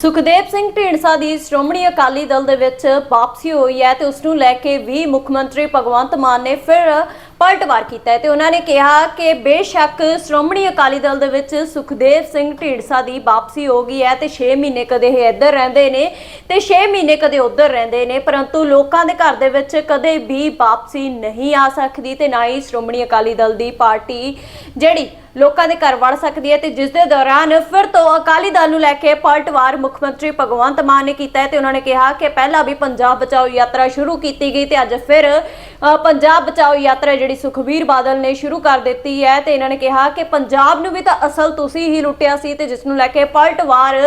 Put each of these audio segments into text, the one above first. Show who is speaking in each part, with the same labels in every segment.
Speaker 1: ਸੁਖਦੇਵ ਸਿੰਘ ਢੀਂਡਸਾ ਦੀ ਸ਼੍ਰੋਮਣੀ ਅਕਾਲੀ ਦਲ ਦੇ ਵਿੱਚ ਵਾਪਸੀ ਹੋਈ ਹੈ ਤੇ ਉਸ ਨੂੰ ਲੈ ਕੇ ਵੀ ਮੁੱਖ ਮੰਤਰੀ ਭਗਵੰਤ ਮਾਨ ਨੇ ਫਿਰ ਪਲਟਵਾਰ ਕੀਤਾ ਹੈ ਤੇ ਉਹਨਾਂ ਨੇ ਕਿਹਾ ਕਿ ਬੇਸ਼ੱਕ ਸ਼੍ਰੋਮਣੀ ਅਕਾਲੀ ਦਲ ਦੇ ਵਿੱਚ ਸੁਖਦੇਵ ਸਿੰਘ ਢੀਂਡਸਾ ਦੀ ਵਾਪਸੀ ਹੋ ਗਈ ਹੈ ਤੇ 6 ਮਹੀਨੇ ਕਦੇ ਇਹ ਇੱਧਰ ਰਹਿੰਦੇ ਨੇ ਤੇ 6 ਮਹੀਨੇ ਕਦੇ ਉੱਧਰ ਰਹਿੰਦੇ ਨੇ, ਪਰੰਤੂ ਲੋਕਾਂ ਦੇ ਘਰ ਦੇ ਵਿੱਚ ਕਦੇ ਵੀ ਵਾਪਸੀ ਨਹੀਂ ਆ ਸਕਦੀ ਤੇ ਨਾ ਹੀ ਸ਼੍ਰੋਮਣੀ ਅਕਾਲੀ ਦਲ ਦੀ ਪਾਰਟੀ ਜਿਹੜੀ ਲੋਕਾਂ ਦੇ ਘਰ ਵੜ ਸਕਦੀ ਹੈ ਤੇ ਜਿਸ ਦੇ ਦੌਰਾਨ ਫਿਰ ਤੋਂ ਅਕਾਲੀ ਦਲ ਨੂੰ ਲੈ ਕੇ ਪਲਟਵਾਰ ਮੁੱਖ ਮੰਤਰੀ ਭਗਵੰਤ ਮਾਨ ਨੇ ਕੀਤਾ ਹੈ ਤੇ ਉਹਨਾਂ ਨੇ ਕਿਹਾ ਕਿ ਪਹਿਲਾਂ ਵੀ ਪੰਜਾਬ ਬਚਾਓ ਯਾਤਰਾ ਸ਼ੁਰੂ ਕੀਤੀ ਗਈ ਤੇ ਅੱਜ ਫਿਰ ਪੰਜਾਬ ਬਚਾਓ ਯਾਤਰਾ ਜਿਹੜੀ ਸੁਖਬੀਰ ਬਾਦਲ ਨੇ ਸ਼ੁਰੂ ਕਰ ਦਿੱਤੀ ਹੈ ਤੇ ਇਹਨਾਂ ਨੇ ਕਿਹਾ ਕਿ ਪੰਜਾਬ ਨੂੰ ਵੀ ਤਾਂ ਅਸਲ ਤੁਸੀਂ ਹੀ ਲੁੱਟਿਆ ਸੀ ਤੇ ਜਿਸ ਨੂੰ ਲੈ ਕੇ ਪਲਟਵਾਰ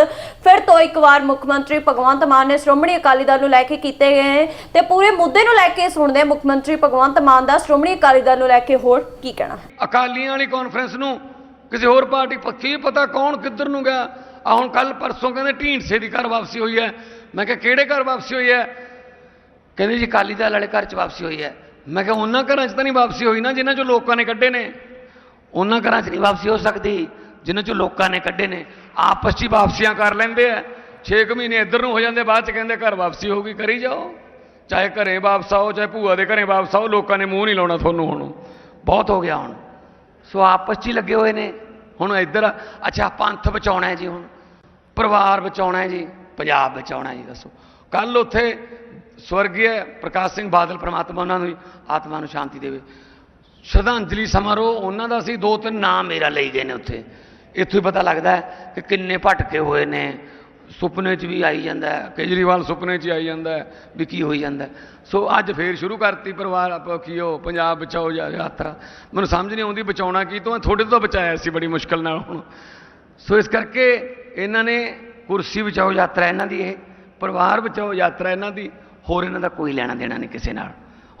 Speaker 1: ਫਿਰ ਤੋਂ ਇੱਕ ਵਾਰ ਮੁੱਖ ਮੰਤਰੀ ਭਗਵੰਤ ਮਾਨ ਨੇ ਸ਼੍ਰੋਮਣੀ ਅਕਾਲੀ ਦਲ ਨੂੰ ਲੈ ਕੇ ਕੀਤੇ ਗਏ ਤੇ ਪੂਰੇ ਮੁੱਦੇ ਨੂੰ ਲੈ ਕੇ ਸੁਣਦੇ ਮੁੱਖ ਮੰਤਰੀ ਭਗਵੰਤ ਮਾਨ ਦਾ, ਸ਼੍ਰੋਮਣੀ ਅਕਾਲੀ ਦਲ ਨੂੰ ਲੈ ਕੇ ਹੋਰ ਕੀ ਕਹਿਣਾ? ਹੈ
Speaker 2: ਅਕਾਲੀਆਂ ਵਾਲੀ ਕਾਨਫਰੰਸ ਨੂੰ ਕਿਸੇ ਹੋਰ ਪਾਰਟੀ ਪੱਕੀ ਪਤਾ ਕੌਣ ਕਿੱਧਰ ਨੂੰ ਗਿਆ। ਆ ਹੁਣ ਕੱਲ ਪਰਸੋਂ ਕਹਿੰਦੇ ਢੀਂਡਸੇ ਦੀ ਘਰ ਵਾਪਸੀ ਹੋਈ ਹੈ। ਮੈਂ ਕਿਹਾ, ਕਿਹੜੇ ਘਰ ਵਾਪਸੀ ਹੋਈ ਹੈ? ਕਹਿੰਦੇ ਜੀ, ਅਕਾਲੀ ਦਲ ਵਾਲੇ ਘਰ 'ਚ ਵਾਪਸੀ ਹੋਈ ਹੈ। ਮੈਂ ਕਿਹਾ, ਉਹਨਾਂ ਘਰਾਂ 'ਚ ਤਾਂ ਨਹੀਂ ਵਾਪਸੀ ਹੋਈ ਨਾ, ਜਿਨ੍ਹਾਂ 'ਚੋਂ ਲੋਕਾਂ ਨੇ ਕੱਢੇ ਨੇ। ਉਹਨਾਂ ਘਰਾਂ 'ਚ ਨਹੀਂ ਵਾਪਸੀ ਹੋ ਸਕਦੀ, ਜਿਨ੍ਹਾਂ 'ਚੋਂ ਲੋਕਾਂ ਨੇ ਕੱਢੇ ਨੇ। ਆਪਸ 'ਚ ਹੀ ਵਾਪਸੀਆਂ ਕਰ ਲੈਂਦੇ ਆ। 6 ਮਹੀਨੇ ਇੱਧਰ ਨੂੰ ਹੋ ਜਾਂਦੇ, ਬਾਅਦ 'ਚ ਕਹਿੰਦੇ ਘਰ ਵਾਪਸੀ ਹੋਊਗੀ ਕਰੀ ਜਾਓ। ਚਾਹੇ ਘਰੇ ਵਾਪਸ ਆਓ, ਚਾਹੇ ਭੂਆ ਦੇ ਘਰੇ ਵਾਪਸ ਆਓ, ਲੋਕਾਂ ਨੇ ਮੂੰਹ ਨਹੀਂ ਲਾਉਣਾ ਤੁਹਾਨੂੰ ਹੁਣ। ਬਹੁਤ ਹੋ ਗਿਆ ਹੁਣ। ਸੋ ਆਪਸ 'ਚ ਹੀ ਲੱਗੇ ਹੋਏ ਨੇ। ਹੁਣ ਇੱਧਰ, ਅੱਛਾ, ਪੰਥ ਬਚਾਉਣਾ ਹੈ ਜੀ ਹੁਣ। ਪਰਿਵਾਰ ਬਚਾਉਣਾ ਹੈ ਜੀ, ਪੰਜਾਬ ਬਚਾਉਣਾ ਜੀ, ਦੱਸੋ। ਕੱਲ ਉੱਥੇ ਸਵਰਗੀ ਪ੍ਰਕਾਸ਼ ਸਿੰਘ ਬਾਦਲ ਪ੍ਰਮਾਤਮਾ ਉਹਨਾਂ ਨੂੰ ਵੀ ਆਤਮਾ ਨੂੰ ਸ਼ਾਂਤੀ ਦੇਵੇ। ਸ਼ਰਧਾਂਜਲੀ ਸਮਾਰੋਹ, ਉਹਨਾਂ ਦਾ ਸੀ ਦੋ ਤਿੰਨ ਨਾਮ ਮੇਰਾ ਲਈ ਗਏ ਨੇ ਉੱਥੇ। ਇੱਥੋਂ ਹੀ ਪਤਾ ਲੱਗਦਾ ਕਿ ਕਿੰਨੇ ਭਟਕੇ ਹੋਏ ਨੇ। ਸੁਪਨੇ 'ਚ ਵੀ ਆਈ ਜਾਂਦਾ ਕੇਜਰੀਵਾਲ ਸੁਪਨੇ 'ਚ ਆਈ ਜਾਂਦਾ ਵੀ ਕੀ ਹੋਈ ਜਾਂਦਾ ਸੋ ਅੱਜ ਫੇਰ ਸ਼ੁਰੂ ਕਰਤੀ ਪਰਿਵਾਰ ਆਪ- ਕੀ ਉਹ ਪੰਜਾਬ ਬਚਾਓ ਯਾ- ਯਾਤਰਾ। ਮੈਨੂੰ ਸਮਝ ਨਹੀਂ ਆਉਂਦੀ ਬਚਾਉਣਾ ਕੀ, ਤੋਂ ਥੋੜੇ ਤੋਂ ਬਚਾਇਆ ਸੀ ਬੜੀ ਮੁਸ਼ਕਲ ਨਾਲ ਹੁਣ। ਸੋ ਇਸ ਕਰਕੇ ਇਹਨਾਂ ਨੇ ਕੁਰਸੀ ਬਚਾਓ ਯਾਤਰਾ ਇਹਨਾਂ ਦੀ ਇਹ, ਪਰਿਵਾਰ ਬਚਾਓ ਯਾਤਰਾ ਇਹਨਾਂ ਦੀ, ਹੋਰ ਇਹਨਾਂ ਦਾ ਕੋਈ ਲੈਣਾ ਦੇਣਾ ਨਹੀਂ ਕਿਸੇ ਨਾਲ।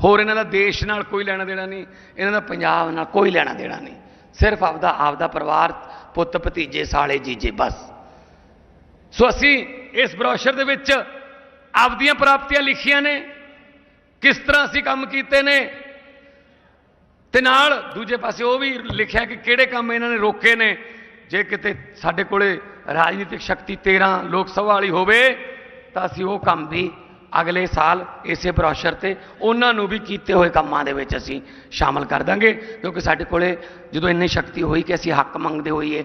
Speaker 2: ਹੋਰ ਇਹਨਾਂ ਦਾ ਦੇਸ਼ ਨਾਲ ਕੋਈ ਲੈਣਾ ਦੇਣਾ ਨਹੀਂ, ਇਹਨਾਂ ਦਾ ਪੰਜਾਬ ਨਾਲ ਕੋਈ ਲੈਣਾ ਦੇਣਾ ਨਹੀਂ। ਸਿਰਫ ਆਪਦਾ ਆਪਦਾ ਪਰਿਵਾਰ ਪੁੱਤ ਭਤੀਜੇ ਸਾਲੇ, ਜੀਜੇ, ਬਸ। ਸੋ ਅਸੀਂ ਇਸ ਬ੍ਰੋਸ਼ਰ ਦੇ ਵਿੱਚ ਆਪਦੀਆਂ ਪ੍ਰਾਪਤੀਆਂ ਲਿਖੀਆਂ ਨੇ, ਕਿਸ ਤਰ੍ਹਾਂ ਅਸੀਂ ਕੰਮ ਕੀਤੇ ਨੇ, ਤੇ ਨਾਲ ਦੂਜੇ ਪਾਸੇ ਉਹ ਵੀ ਲਿਖਿਆ ਕਿ ਕਿਹੜੇ ਕੰਮ ਇਹਨਾਂ ਨੇ ਰੋਕੇ ਨੇ, ਜੇ ਕਿਤੇ ਸਾਡੇ ਕੋਲੇ ਰਾਜਨੀਤਿਕ ਸ਼ਕਤੀ 13 ਲੋਕ ਸਭਾ ਵਾਲੀ ਹੋਵੇ, ਤਾਂ ਅਸੀਂ ਉਹ ਕੰਮ ਵੀ ਅਗਲੇ ਸਾਲ ਇਸੇ ਬ੍ਰੋਸ਼ਰ ਤੇ ਉਹਨਾਂ ਨੂੰ ਵੀ ਕੀਤੇ ਹੋਏ ਕੰਮਾਂ ਦੇ ਵਿੱਚ ਅਸੀਂ ਸ਼ਾਮਲ ਕਰ ਦਾਂਗੇ, ਕਿਉਂਕਿ ਸਾਡੇ ਕੋਲੇ ਜਦੋਂ ਇੰਨੀ ਸ਼ਕਤੀ ਹੋਈ ਕਿ ਅਸੀਂ ਹੱਕ ਮੰਗਦੇ ਹੋਈਏ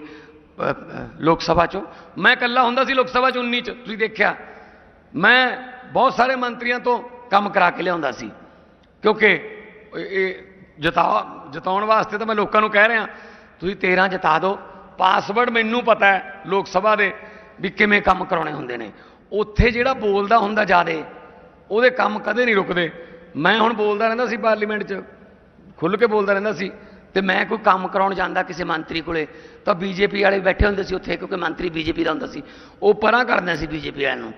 Speaker 2: ਲੋਕ ਸਭਾ ਚੋਂ। ਮੈਂ ਇਕੱਲਾ ਹੁੰਦਾ ਸੀ ਲੋਕ ਸਭਾ ਚ 19 ਚ, ਤੁਸੀਂ ਦੇਖਿਆ। ਮੈਂ ਬਹੁਤ ਸਾਰੇ ਮੰਤਰੀਆਂ ਤੋਂ ਕੰਮ ਕਰਾ ਕੇ ਲਿਆਉਂਦਾ ਸੀ। ਕਿਉਂਕਿ ਇਹ- ਇਹ ਜਿਤਾ, ਜਿਤਾਉਣ ਵਾਸਤੇ ਤਾਂ ਮੈਂ ਲੋਕਾਂ ਨੂੰ ਕਹਿ ਰਿਹਾ। ਤੁਸੀਂ 13 ਜਿਤਾ ਦਿਓ। ਪਾਸਵਰਡ ਮੈਨੂੰ ਪਤਾ ਹੈ ਲੋਕ ਸਭਾ ਦੇ ਵੀ ਕਿਵੇਂ ਕੰਮ ਕਰਾਉਣੇ ਹੁੰਦੇ ਨੇ। ਉੱਥੇ ਜਿਹੜਾ ਬੋਲਦਾ ਹੁੰਦਾ ਜਿਆਦੇ, ਉਹਦੇ ਕੰਮ ਕਦੇ ਨਹੀਂ ਰੁਕਦੇ। ਮੈਂ ਹੁਣ ਬੋਲਦਾ ਰਹਿੰਦਾ ਸੀ ਪਾਰਲੀਮੈਂਟ 'ਚ, ਖੁੱਲ੍ਹ ਕੇ ਬੋਲਦਾ ਰਹਿੰਦਾ ਸੀ। ਤੇ ਮੈਂ ਕੋਈ ਕੰਮ ਕਰਾਉਣ ਜਾਂਦਾ ਕਿਸੇ ਮੰਤਰੀ ਕੋਲੇ ਤਾਂ ਬੀਜੇਪੀ ਵਾਲੇ ਬੈਠੇ ਹੁੰਦੇ ਸੀ ਉੱਥੇ ਕਿਉਂਕਿ ਮੰਤਰੀ ਬੀਜੇਪੀ ਦਾ ਹੁੰਦਾ ਸੀ ਉਹ ਪਰਾਂ ਕਰਦੇ ਸੀ ਬੀਜੇਪੀ ਵਾਲਿਆਂ ਨੂੰ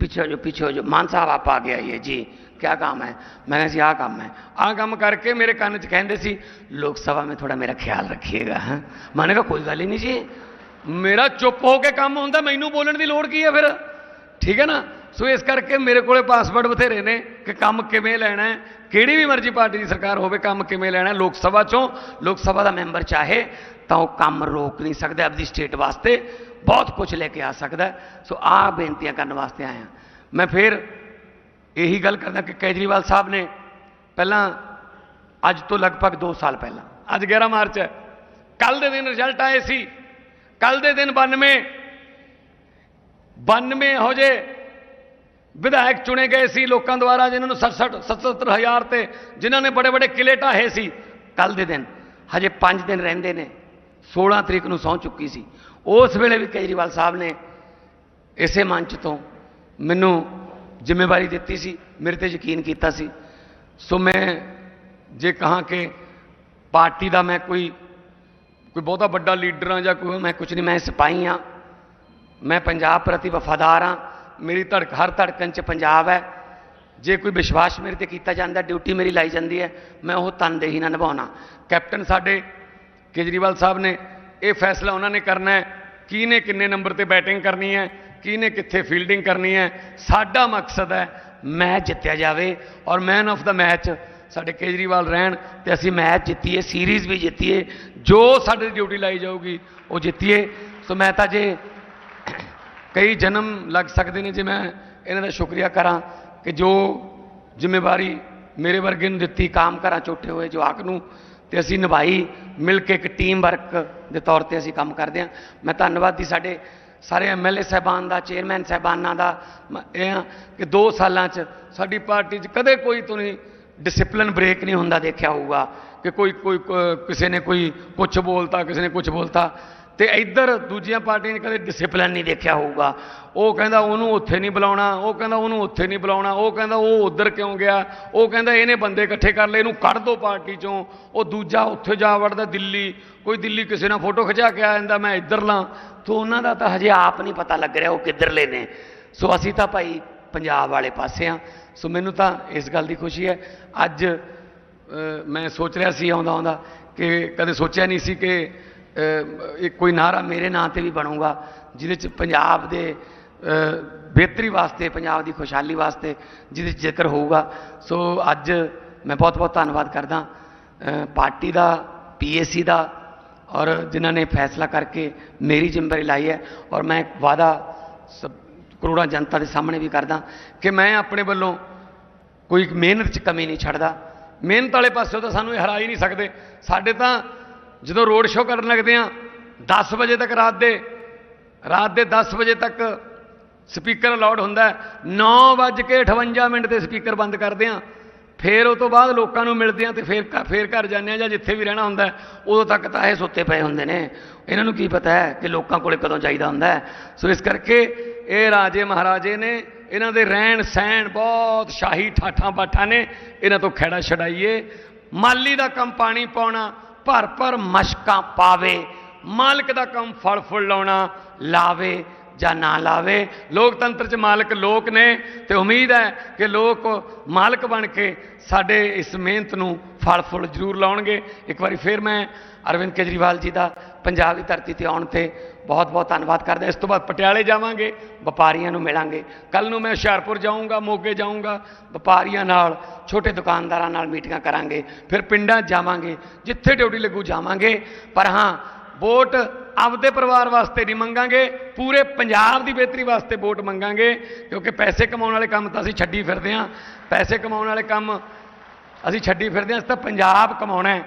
Speaker 2: ਪਿੱਛੇ ਜੋ ਪਿੱਛੇ ਜੋ ਮਾਨ ਸਾਹਿਬ ਆਪ ਆ ਗਿਆ ਇਹ ਜੀ क्या काम है मैंने कहा आ काम है आ काम करके मेरे कान च कहते सी लोकसभा में थोड़ा मेरा ख्याल रखिएगा हाँ मैंने कहा कोई गल ही नहीं जी ਮੇਰਾ ਚੁੱਪ ਹੋ ਕੇ ਕੰਮ ਹੁੰਦਾ ਮੈਨੂੰ ਬੋਲਣ ਦੀ ਲੋੜ ਕੀ ਹੈ ਫਿਰ ਠੀਕ ਹੈ ਨਾ ਸੋ ਇਸ ਕਰਕੇ ਮੇਰੇ ਕੋਲੇ ਪਾਸਵਰਡ ਬਥੇਰੇ ਨੇ ਕਿ ਕੰਮ ਕਿਵੇਂ ਲੈਣਾ ਹੈ, ਕਿਹੜੀ ਵੀ ਮਰਜ਼ੀ ਪਾਰਟੀ ਦੀ ਸਰਕਾਰ ਹੋਵੇ, ਕੰਮ ਕਿਵੇਂ ਲੈਣਾ ਲੋਕ ਸਭਾ ਚੋਂ, ਲੋਕ ਸਭਾ ਦਾ ਮੈਂਬਰ ਚਾਹੇ, ਤਾਂ ਉਹ ਕੰਮ ਰੋਕ ਨਹੀਂ ਸਕਦਾ ਆਪਣੀ ਸਟੇਟ ਵਾਸਤੇ ਬਹੁਤ ਕੁਝ ਲੈ ਕੇ ਆ ਸਕਦਾ ਸੋ ਆਹ ਬੇਨਤੀਆਂ ਕਰਨ ਵਾਸਤੇ ਆਇਆ। ਮੈਂ ਫਿਰ ਇਹੀ ਗੱਲ ਕਰਦਾ ਕਿ ਕੇਜਰੀਵਾਲ ਸਾਹਿਬ ਨੇ ਪਹਿਲਾਂ, ਅੱਜ ਤੋਂ ਲਗਭਗ 2 ਸਾਲ ਪਹਿਲਾਂ, ਅੱਜ 11 ਮਾਰਚ ਹੈ ਕੱਲ ਦੇ ਦਿਨ ਰਿਜ਼ਲਟ ਆਏ ਸੀ ਕੱਲ ਦੇ ਦਿਨ 92 92 ਹੋ ਜੇ ਵਿਧਾਇਕ ਚੁਣੇ ਗਏ ਸੀ ਲੋਕਾਂ ਦੁਆਰਾ, ਜਿਨ੍ਹਾਂ ਨੂੰ 67 77 ਹਜ਼ਾਰ ਤੇ, ਜਿਨ੍ਹਾਂ ਨੇ ਬੜੇ ਬੜੇ ਕਿਲੇ ਢਾਹੇ ਸੀ ਕੱਲ ਦੇ ਦਿਨ, ਹਜੇ 5 ਦਿਨ ਰਹਿੰਦੇ ਨੇ 16 ਤਰੀਕ ਨੂੰ ਸਹੁੰ ਚੁੱਕੀ ਸੀ। ਉਸ ਵੇਲੇ ਵੀ ਕੇਜਰੀਵਾਲ ਸਾਹਿਬ ਨੇ ਇਸੇ ਮੰਚ ਤੋਂ ਮੈਨੂੰ ਜ਼ਿੰਮੇਵਾਰੀ ਦਿੱਤੀ ਸੀ, ਮੇਰੇ ਤੇ ਯਕੀਨ ਕੀਤਾ ਸੀ। ਸੋ ਮੈਂ ਜੇ ਕਹਾਂ ਕਿ ਪਾਰਟੀ ਦਾ ਮੈਂ ਕੋਈ ਕੋਈ ਬਹੁਤਾ ਵੱਡਾ ਲੀਡਰ ਹਾਂ ਜਾਂ ਕੋਈ ਮੈਂ ਕੁਝ ਨਹੀਂ, ਮੈਂ ਸਿਪਾਹੀ ਹਾਂ। ਮੈਂ ਪੰਜਾਬ ਪ੍ਰਤੀ ਵਫਾਦਾਰ ਹਾਂ। ਮੇਰੀ ਧੜਕ ਹਰ ਧੜਕਣ 'ਚ ਪੰਜਾਬ ਹੈ। ਜੇ ਕੋਈ ਵਿਸ਼ਵਾਸ ਮੇਰੇ ਤੇ ਕੀਤਾ ਜਾਂਦਾ, ਡਿਊਟੀ ਮੇਰੀ ਲਾਈ ਜਾਂਦੀ ਹੈ, ਮੈਂ ਉਹ ਤਨਦੇਹੀ ਨਾਲ ਨਿਭਾਉਣਾ। ਕੈਪਟਨ ਸਾਡੇ ਕੇਜਰੀਵਾਲ ਸਾਹਿਬ ਨੇ ਇਹ ਫੈਸਲਾ ਉਹਨਾਂ ਨੇ ਕਰਨਾ ਹੈ, ਕਿਹਨੇ ਕਿੰਨੇ ਨੰਬਰ ਤੇ ਬੈਟਿੰਗ ਕਰਨੀ ਹੈ, ਕਿਹਨੇ ਕਿੱਥੇ ਫੀਲਡਿੰਗ ਕਰਨੀ ਹੈ। ਸਾਡਾ ਮਕਸਦ ਹੈ ਮੈਚ ਜਿੱਤਿਆ ਜਾਵੇ ਔਰ ਮੈਨ ਆਫ ਦਾ ਮੈਚ ਸਾਡੇ ਕੇਜਰੀਵਾਲ ਰਹਿਣ ਤੇ ਅਸੀਂ ਮੈਚ ਜਿੱਤੀਏ ਸੀਰੀਜ਼ ਵੀ ਜਿੱਤੀਏ, ਜੋ ਸਾਡੇ ਡਿਊਟੀ ਲਾਈ ਜਾਊਗੀ ਉਹ ਜਿੱਤੀਏ। ਸੋ ਮੈਂ ਤਾਂ ਜੇ ਕਈ ਜਨਮ ਲੱਗ ਸਕਦੇ ਨੇ ਜੇ ਮੈਂ ਇਹਨਾਂ ਦਾ ਸ਼ੁਕਰੀਆ ਕਰਾਂ ਕਿ ਜੋ ਜ਼ਿੰਮੇਵਾਰੀ ਮੇਰੇ ਵਰਗੇ ਨੂੰ ਦਿੱਤੀ, ਕੰਮ ਕਰਾਂ ਚੋਟੇ ਹੋਏ ਜਵਾਕ ਨੂੰ, ਤੇ ਅਸੀਂ ਨਿਭਾਈ, ਮਿਲ ਕੇ ਇੱਕ ਟੀਮ ਵਰਕ ਦੇ ਤੌਰ ਤੇ ਅਸੀਂ ਕੰਮ ਕਰਦੇ ਹਾਂ। ਮੈਂ ਧੰਨਵਾਦੀ ਸਾਡੇ ਸਾਰੇ ਐਮਐਲਏ ਸਾਹਿਬਾਨ ਦਾ, ਚੇਅਰਮੈਨ ਸਾਹਿਬਾਨਾਂ ਦਾ। ਮ- ਇਹ ਕਿ 2 ਸਾਲਾਂ 'ਚ ਸਾਡੀ ਪਾਰਟੀ 'ਚ ਕਦੇ ਕੋਈ ਤੁਸੀਂ ਡਿਸਪਲਿਨ ਬ੍ਰੇਕ ਨਹੀਂ ਹੁੰਦਾ ਦੇਖਿਆ ਹੋਊਗਾ ਕਿ ਕੋਈ ਕੋਈ ਕ- ਕਿਸੇ ਨੇ ਕੋਈ ਕੁਝ ਬੋਲਤਾ, ਕਿਸੇ ਨੇ ਕੁਝ ਬੋਲਤਾ। ਤੇ ਇੱਧਰ ਦੂਜੀਆਂ ਪਾਰਟੀਆਂ ਨੇ ਕਦੇ ਡਿਸਪਲਿਨ ਨਹੀਂ ਦੇਖਿਆ ਹੋਊਗਾ। ਉਹ ਕਹਿੰਦਾ ਉਹਨੂੰ ਉੱਥੇ ਨਹੀਂ ਬੁਲਾਉਣਾ, ਉਹ ਕਹਿੰਦਾ ਉਹਨੂੰ ਉੱਥੇ ਨਹੀਂ ਬੁਲਾਉਣਾ, ਉਹ ਕਹਿੰਦਾ ਉਹ ਉੱਧਰ ਕਿਉਂ ਗਿਆ, ਉਹ ਕਹਿੰਦਾ ਇਹਨੇ ਬੰਦੇ ਇਕੱਠੇ ਕਰ ਲਏ, ਇਹਨੂੰ ਕੱਢ ਦੋ ਪਾਰਟੀ ਚੋਂ। ਉਹ ਦੂਜਾ ਉੱਥੇ ਜਾ ਵੜਦਾ ਦਿੱਲੀ, ਕੋਈ ਦਿੱਲੀ ਕਿਸੇ ਨਾਲ ਫੋਟੋ ਖਿਚਾ ਕੇ ਆ ਜਾਂਦਾ, ਮੈਂ ਇੱਧਰ ਲਾਂ। ਤੋ ਉਹਨਾਂ ਦਾ ਤਾਂ ਹਜੇ ਆਪ ਨਹੀਂ ਪਤਾ ਲੱਗ ਰਿਹਾ ਉਹ ਕਿੱਧਰਲੇ ਨੇ। ਸੋ ਅਸੀਂ ਤਾਂ ਭਾਈ ਪੰਜਾਬ ਵਾਲੇ ਪਾਸੇ ਆ। ਸੋ ਮੈਨੂੰ ਤਾਂ ਇਸ ਗੱਲ ਦੀ ਖੁਸ਼ੀ ਹੈ, ਅੱਜ ਮੈਂ ਸੋਚ ਰਿਹਾ ਸੀ ਆਉਂਦਾ ਆਉਂਦਾ ਕਿ ਕਦੇ ਸੋਚਿਆ ਨਹੀਂ ਸੀ ਕਿ ਇਹ ਕੋਈ ਨਾਰਾ ਮੇਰੇ ਨਾਂ ਤੇ ਵੀ ਬਣੂਗਾ, ਜਿਹਦੇ ਚ ਪੰਜਾਬ ਦੇ ਬਿਹਤਰੀ ਵਾਸਤੇ, ਪੰਜਾਬ ਦੀ ਖੁਸ਼ਹਾਲੀ ਵਾਸਤੇ ਜਿਹਦੇ 'ਚ ਜ਼ਿਕਰ ਹੋਊਗਾ। ਸੋ ਅੱਜ ਮੈਂ ਬਹੁਤ ਬਹੁਤ ਧੰਨਵਾਦ ਕਰਦਾ ਪਾਰਟੀ ਦਾ ਪੀਏਸੀ ਦਾ, ਔਰ ਜਿਨ੍ਹਾਂ ਨੇ ਫੈਸਲਾ ਕਰਕੇ ਮੇਰੀ ਜ਼ਿੰਮੇਵਾਰੀ ਲਾਈ ਹੈ। ਔਰ ਮੈਂ ਇੱਕ ਵਾਅਦਾ ਸਭ ਕਰੋੜਾਂ ਜਨਤਾ ਦੇ ਸਾਹਮਣੇ ਵੀ ਕਰਦਾ ਕਿ ਮੈਂ ਆਪਣੇ ਵੱਲੋਂ ਕੋਈ ਮਿਹਨਤ 'ਚ ਕਮੀ ਨਹੀਂ ਛੱਡਦਾ। ਮਿਹਨਤ ਵਾਲੇ ਪਾਸਿਓਂ ਤਾਂ ਸਾਨੂੰ ਇਹ ਹਰਾ ਹੀ ਨਹੀਂ ਸਕਦੇ। ਸਾਡੇ ਤਾਂ ਜਦੋਂ ਰੋਡ ਸ਼ੋਅ ਕਰਨ ਲੱਗਦੇ ਆ 10 ਵਜੇ ਤੱਕ ਰਾਤ ਦੇ ਰਾਤ ਦੇ 10 ਵਜੇ ਤੱਕ ਸਪੀਕਰ ਅਲਾਉਡ ਹੁੰਦਾ ਹੈ। 9:58 ਮਿੰਟ ਤੇ ਸਪੀਕਰ ਬੰਦ ਕਰਦੇ ਆ। ਫਿਰ ਉਹ ਤੋਂ ਬਾਅਦ ਲੋਕਾਂ ਨੂੰ ਮਿਲਦੇ ਆ ਤੇ ਫਿਰ ਘ- ਫਿਰ ਘਰ ਜਾਂਦੇ ਆ ਜਾਂ ਜਿੱਥੇ ਵੀ ਰਹਿਣਾ ਹੁੰਦਾ ਉਦੋਂ ਤੱਕ ਤਾਂ ਇਹ ਸੁੱਤੇ ਪਏ ਹੁੰਦੇ ਨੇ। ਇਹਨਾਂ ਨੂੰ ਕੀ ਪਤਾ ਹੈ ਕਿ ਲੋਕਾਂ ਕੋਲੇ ਕਦੋਂ ਚਾਹੀਦਾ ਹੁੰਦਾ ਸੋ ਇਸ ਕਰਕੇ ਇਹ ਰਾਜੇ ਮਹਾਰਾਜੇ ਨੇ ਇਹਨਾਂ ਦੇ ਰਹਿਣ ਸਹਿਣ ਬਹੁਤ ਸ਼ਾਹੀ ਠਾਠਾਂ ਬਾਠਾਂ ਨੇ। ਇਹਨਾਂ ਤੋਂ ਖਹਿੜਾ ਛਡਾਈਏ। ਮਾਲੀ ਦਾ ਕੰਮ ਪਾਣੀ ਪਾਉਣਾ ਭਰ ਭਰ ਮਸ਼ਕਾਂ ਪਾਵੇ, ਮਾਲਕ ਦਾ ਕੰਮ ਫਲ ਫੁੱਲ ਲਾਉਣਾ, ਲਾਵੇ ਜਾਂ ਨਾ ਲਾਵੇ। ਲੋਕਤੰਤਰ 'ਚ ਮਾਲਕ ਲੋਕ ਨੇ ਤੇ ਉਮੀਦ ਹੈ ਕਿ ਲੋਕ ਮਾਲਕ ਬਣ ਕੇ ਸਾਡੇ ਇਸ ਮਿਹਨਤ ਨੂੰ ਫਲ ਫੁੱਲ ਜ਼ਰੂਰ ਲਾਉਣਗੇ। ਇੱਕ ਵਾਰੀ ਫਿਰ ਮੈਂ ਅਰਵਿੰਦ ਕੇਜਰੀਵਾਲ ਜੀ ਦਾ ਪੰਜਾਬ ਦੀ ਧਰਤੀ ਤੇ ਆਉਣ ਤੇ ਬਹੁਤ ਬਹੁਤ ਧੰਨਵਾਦ ਕਰਦਾ ਇਸ ਤੋਂ ਬਾਅਦ ਪਟਿਆਲੇ ਜਾਵਾਂਗੇ, ਵਪਾਰੀਆਂ ਨੂੰ ਮਿਲਾਂਗੇ। ਕੱਲ ਨੂੰ ਮੈਂ ਹੁਸ਼ਿਆਰਪੁਰ ਜਾਊਂਗਾ, ਮੋਗੇ ਜਾਊਂਗਾ, ਵਪਾਰੀਆਂ ਨਾਲ, ਛੋਟੇ ਦੁਕਾਨਦਾਰਾਂ ਨਾਲ ਮੀਟਿੰਗਾਂ ਕਰਾਂਗੇ। ਫਿਰ ਪਿੰਡਾਂ ਜਾਵਾਂਗੇ, ਜਿੱਥੇ ਡਿਊਟੀ ਲੱਗੂ ਜਾਵਾਂਗੇ। ਪਰ ਹਾਂ, ਵੋਟ ਆਪਦੇ ਪਰਿਵਾਰ ਵਾਸਤੇ ਨਹੀਂ ਮੰਗਾਂਗੇ, ਪੂਰੇ ਪੰਜਾਬ ਦੀ ਬਿਹਤਰੀ ਵਾਸਤੇ ਵੋਟ ਮੰਗਾਂਗੇ, ਕਿਉਂਕਿ ਪੈਸੇ ਕਮਾਉਣ ਵਾਲੇ ਕੰਮ ਤਾਂ ਅਸੀਂ ਛੱਡੀ ਫਿਰਦੇ ਹਾਂ। ਪੈਸੇ ਕਮਾਉਣ ਵਾਲੇ ਕੰਮ ਅਸੀਂ ਛੱਡੀ ਫਿਰਦੇ ਹਾਂ, ਅਸੀਂ ਤਾਂ ਪੰਜਾਬ ਕਮਾਉਣਾ ਹੈ।